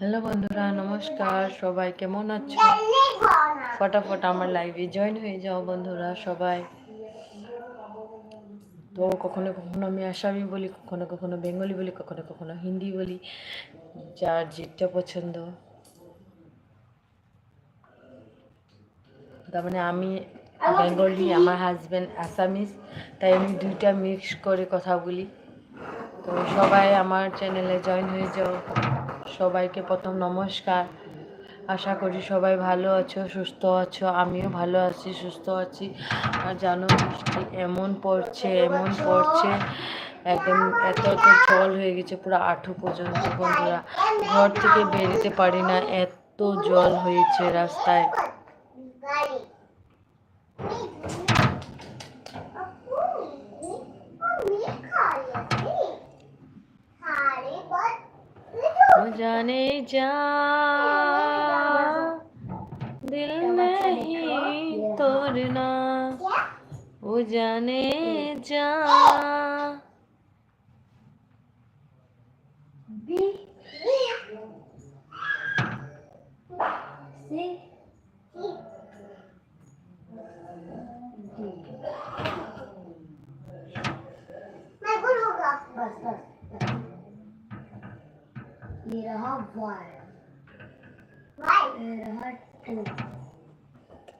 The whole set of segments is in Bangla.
হ্যালো বন্ধুরা, নমস্কার। সবাই কেমন আছো? ফটাফট আমার লাইভে জয়েন হয়ে যাও বন্ধুরা, সবাই। তো কখনো কখনো আমি আসামি বলি, কখনো কখনো বেঙ্গলি বলি, কখনো কখনো হিন্দি বলি, যার যেটা পছন্দ। তার মানে আমি বেঙ্গলি, আমার হাজব্যান্ড আসামিস, তাই আমি দুইটা মিক্স করে কথা বলি। তো সবাই আমার চ্যানেলে জয়েন হয়ে যাও। সবাইকে প্রথম নমস্কার। আশা করি সবাই ভালো আছো, সুস্থ আছো। আমিও ভালো আছি, সুস্থ আছি। আর জানো, বৃষ্টি এমন পড়ছে এমন পড়ছে। একদম এত এত জল হয়ে গেছে, পুরো আঠু পর্যন্ত বন্ধুরা। ঘর থেকে বেরোতে পারি না, এত জল হয়েছে রাস্তায়। जाने जा। दिल नहीं तोड़ना। वो जाने जा। बस बस। বিরহ ভয়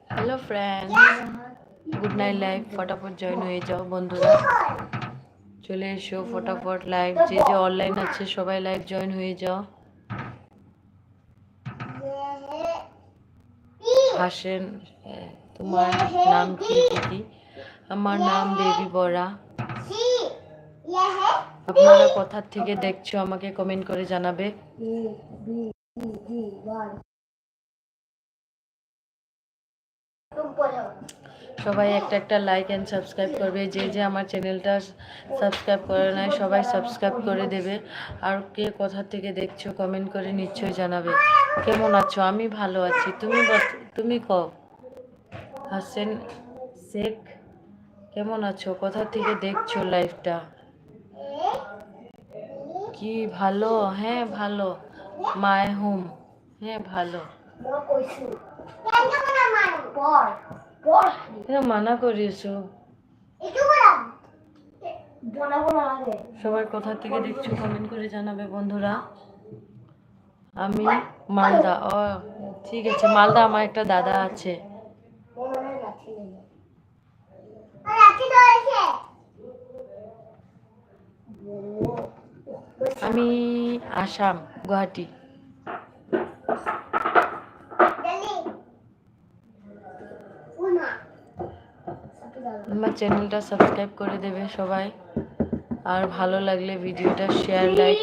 hello friend good night live ফটাফট জয়েন হয়ে যাও বন্ধুরা। চলে এসো ফটাফট লাইভ যে যে অনলাইন আছে সবাই লাইভ জয়েন হয়ে যাও। হাসেন হ্যাঁ, তোমার নাম কি আমার নাম দেবী বরা আপনারা কথার থেকে দেখছ, আমাকে কমেন্ট করে জানাবে। সবাই একটা একটা লাইক অ্যান্ড সাবস্ক্রাইব করবে। যে যে আমার চ্যানেলটা সাবস্ক্রাইব করে নেয় সবাই সাবস্ক্রাইব করে দেবে। আর কে কোথা থেকে দেখছ কমেন্ট করে নিশ্চয়ই জানাবে। কেমন আছো? আমি ভালো আছি। তুমি তুমি ক হাসেন শেখ, কেমন আছো? কোথা থেকে দেখছ লাইফটা কি ভালো? হ্যাঁ ভালো। মায় হুম। হ্যাঁ ভালো। মানা করিয়েছো। সবার কোথা থেকে দেখছ কমেন্ট করে জানাবে বন্ধুরা। আমি মালদা। ও, ঠিক আছে। মালদা আমার একটা দাদা আছে। আছে আমি আসাম গুয়াহাটি। আমার চ্যানেলটা সাবস্ক্রাইব করে দেবে সবাই। আর ভালো লাগলে ভিডিওটা শেয়ার লাইক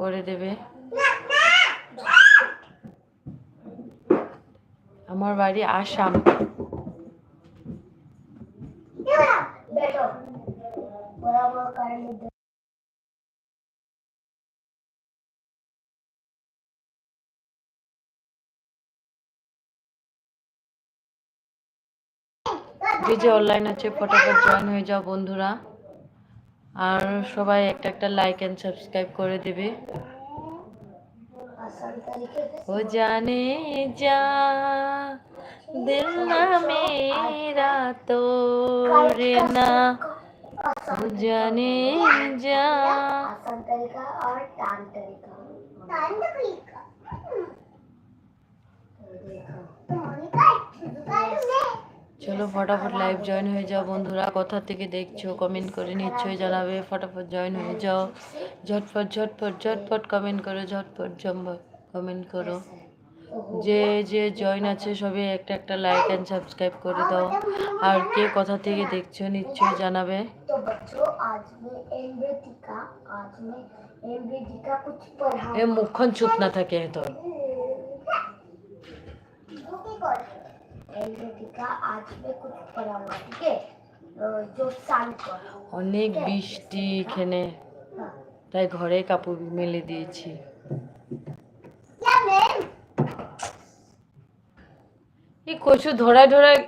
করে দেবে। আমার বাড়ি আসাম। যে যে অনলাইন আছে, ফটাফট জয়েন হয়ে যাও বন্ধুরা। আর সবাই একটা একটা লাইক অ্যান্ড সাবস্ক্রাইব করে দেবে। ও জানে যা, দিল না মেরা তোরে না। ও জানে যা। চলো ফটাফট লাইভ জয়েন হয়ে যাও বন্ধুরা। কোথা থেকে দেখছ কমেন্ট করে নিশ্চয়ই জানাবে। ফটাফট জয়েন হয়ে যাও। ঝটপট ঝটপট ঝটপট কমেন্ট করো ঝটপট জম্ব কমেন্ট করো। যে যে জয়েন আছে সবে একটা একটা লাইক অ্যান্ড সাবস্ক্রাইব করে দাও। আর কে কোথা থেকে দেখছ নিশ্চয়ই জানাবে। এ মুখখন চুপ না থাকে তোর। অনেক বৃষ্টি এখানে। তাই ঘরে কাপড় মেলে দিয়েছি। এই কচু ধরায় ধরায়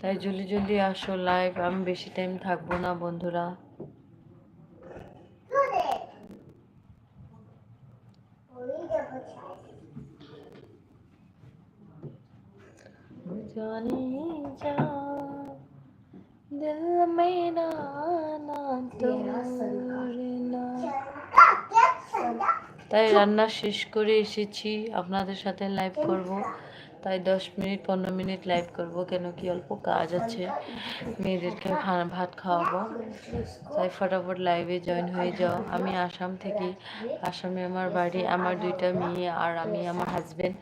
তাই জলদি জলদি আসো লাইভ আমি বেশি টাইম থাকব না বন্ধুরা। তাই রান্না শেষ করে এসেছি। আপনাদের সাথে লাইভ করব। তাই দশ মিনিট, পনেরো মিনিট লাইভ করব, কেন কি অল্প কাজ আছে। মেয়েদেরকে ভাত খাওয়াবো। তাই ফটাফট লাইভে জয়েন হয়ে যাও। আমি আসাম থেকে। আসামে আমার বাড়ি, আমার দুইটা মেয়ে আর আমি, আমার হাজব্যান্ড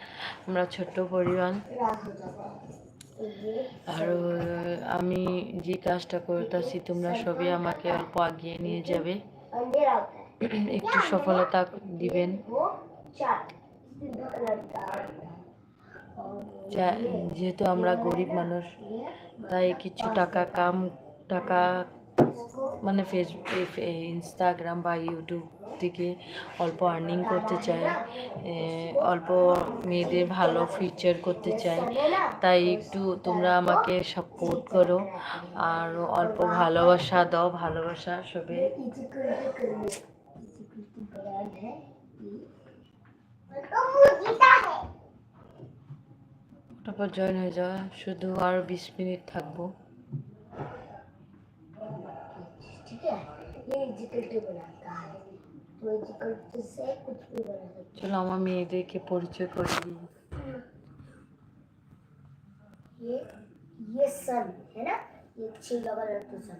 আমরা ছোট্ট পরিবার। আর আমি যে কাজটা করতেছি, তোমরা সবই আমাকে অল্প আগিয়ে নিয়ে যাবে। একটু সফলতা দিবেন। যেহেতু আমরা গরিব মানুষ, তাই কিছু টাকা কাম, টাকা মানে ফেসবুক ইনস্টাগ্রাম বা ইউটিউব থেকে অল্প আর্নিং করতে চাই অল্প মেয়েদের ভালো ফিচার করতে চাই, তাই একটু তোমরা আমাকে সাপোর্ট করো, আর অল্প ভালোবাসা দাও, ভালোবাসা সবে। তারপর জয়েন হয়ে যাওয়া শুধু আর বিশ মিনিট থাকবো ठीक है ये इजिकल्टी बनाता है तो इजिकल्टी से कुछ भी बना सकते চলো আমার মেয়েদেরকে পরিচয় করে দিই हैं ये ये सन है ना ये सिल्वर कलर का सन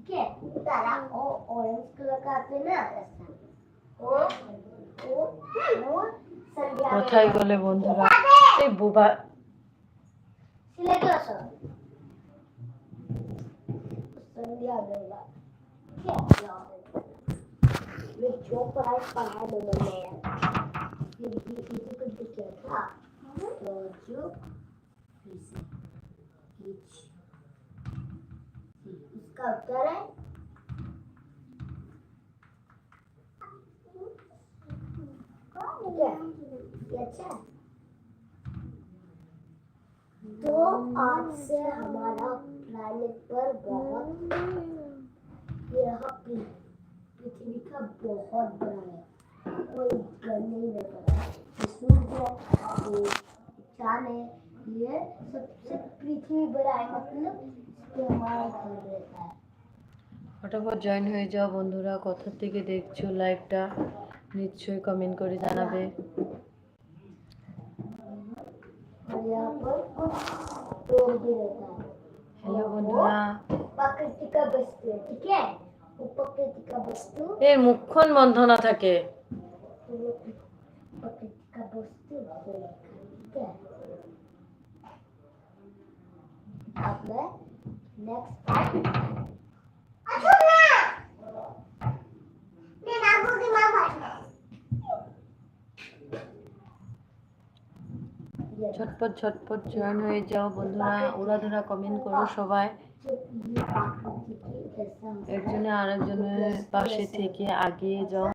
ठीक है तारा वो ऑरेंज कलर का आते हैं ना ऐसा वो वो वो संध्या में কোথায় গেলে বন্ধুরা এই বোবা सिलेक्ट कर सर संध्या देगा क्या यहाँ पे? ये जो पढ़ाई पढ़ाई में मैंने ये ये इसी को तो क्या था तो जो इसी इच है ठीक अच्छा तो आज से हमारा प्लैनेट पर बहुत ये रहा पृ- पृथ्वी का बहुत बड़ा है। कोई घर नहीं पड़ा सूर्य चाँद है ये सबसे पृथ्वी बड़ा है। मतलब ফটাফট জয়েন হয়ে যাও বন্ধুরা কোথা থেকে দেখছ লাইভটা নিশ্চয়ই কমেন্ট করে জানাবে। হ্যালো বন্ধুরা। এর মুখক্ষণ বন্ধ না থাকে। আপনার next ছটপট ঝটপট জয়েন হয়ে যাও বন্ধুরা। ওরা ধরা কমেন্ট করো সবাই। একজনে আরেকজনের পাশে থেকে আগিয়ে যাও।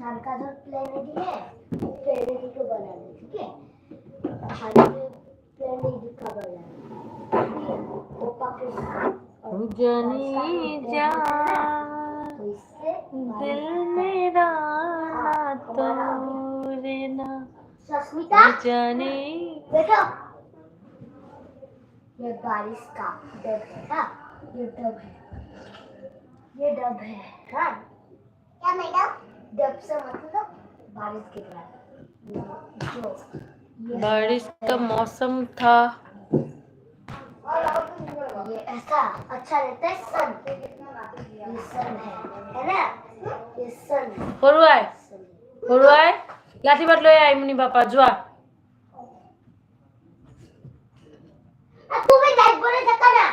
शाम का जो प्लान एडिट है वो प्लान एडिट को बना लें ठीक है? शाम जा। तो दिल मेरा हाँ, ना ना सस्मिता? जाने। ये बारिश का डब है ये डब है। ये डब है। हाँ। क्या मैडम? जब से मतलब बारिश के कारण बारिश का मौसम था। ये ऐसा अच्छा रहता है सन। ये सन है है ना? ये सन। होरुआय होरुआय लाठी बट लो आई मुनी पापा जुआ। तू भी लाइट बोले था ना?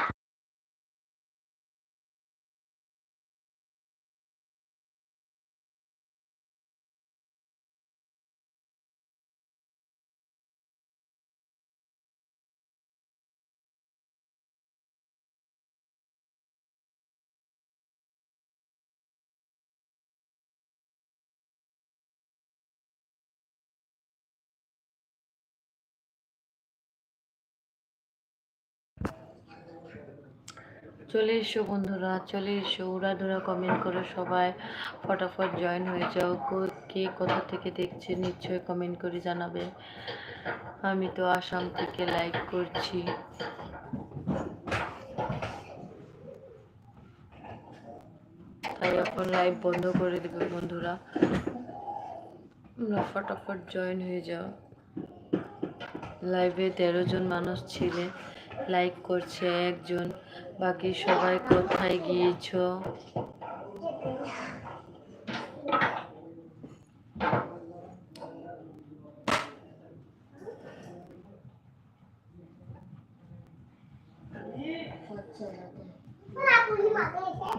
চলে এসো বন্ধুরা, চলে এসো। উড়াধুরা কমেন্ট করো সবাই ফটাফট জয়েন হয়ে যাও। কো- কোথা থেকে দেখছে নিশ্চয়ই কমেন্ট করে জানাবে। আমি তো আসাম থেকে লাইক করছি। তাই এখন লাইভ বন্ধ করে দেবে বন্ধুরা। ফটাফট জয়েন হয়ে যাও। লাইভে তেরো জন মানুষ ছিলে। লাইক করছে একজন। বাকি সবাই কোথায় গিয়েছো হচ্ছে না পুরি মাকে এসে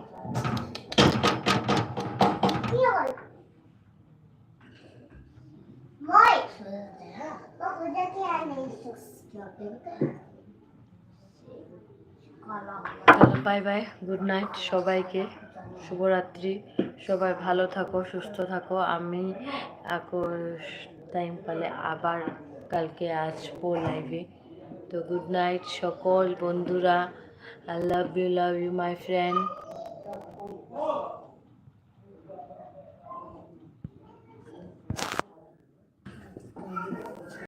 কি হল মই তো খুঁজে কি আর নেই বাই বাই গুড নাইট সবাইকে, শুভরাত্রি, সবাই ভালো থাকো, সুস্থ থাকো। আমি টাইম পালে আবার কালকে আসব লাইভে তো গুড নাইট সকল বন্ধুরা I love you love you my friend